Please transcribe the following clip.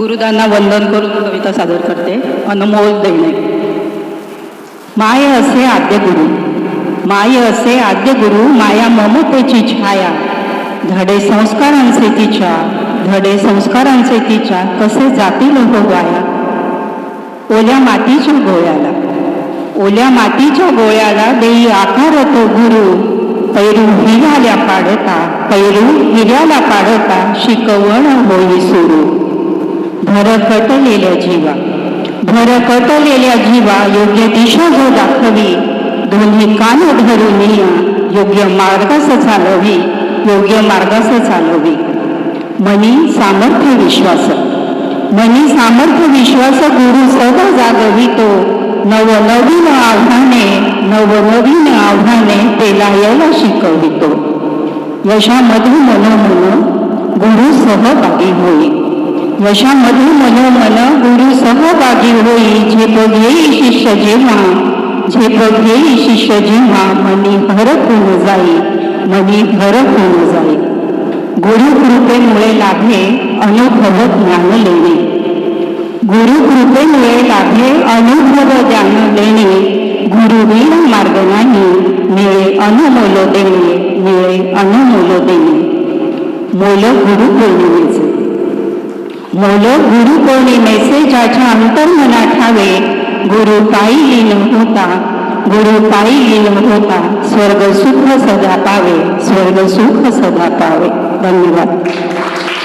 गुरुदांना वंदन करून कविता सादर करते. अनमोल देणे माय असे आद्य गुरु. माय असे आद्य गुरु माया ममतेची छाया. धडे संस्कारांचे तिच्या. धडे संस्कारांचे तिच्या. कसे जातील हो वाया ओल्या मातीच्या गोळ्याला. ओल्या मातीच्या गोळ्याला देई आकार तो गुरु. पैरू हिऱ्याला पाडता पैरू हिऱ्याला पाडता शिकवण होई सुरू. भरकटलेल्या जीवा. भरकटलेल्या जीवा योग्य दिशा जो दाखवी दोन्ही कान धरून योग्य मार्गास चालवी योग्य मार्गास चालवी. मनी सामर्थ्य विश्वास. मनी सामर्थ्य विश्वास गुरु सदा जागवितो. नवनवीन आव्हाने नवनवीन आव्हाने पेलायला शिकवितो. यशामध्ये मनोमन गुरु सहभागी होई यशामध्ये मनोमन गुरु सहभागी होई झेप घेई शिष्य जेव्हा झेप घेई शिष्य जेव्हा मनी हरपून जाई मनी हरपून जाई. गुरु कृपेमुळे लाभे अनुभव ज्ञान लेणे. गुरु कृपेमुळे लाभे अनुभव ज्ञान लेणे. गुरुवीर मार्ग नाही मिळे अनुमोल देणे मिळे अनुमोल देणे. मोल गुरु पौर्णिमेचे मोल गुरु पौर्णिमेचे ज्याच्या अंतर्मना ठावे गुरु पायी लीन होता गुरु पायी लीन होता स्वर्ग सुख सदा पावे स्वर्ग सुख सदा पावे. धन्यवाद.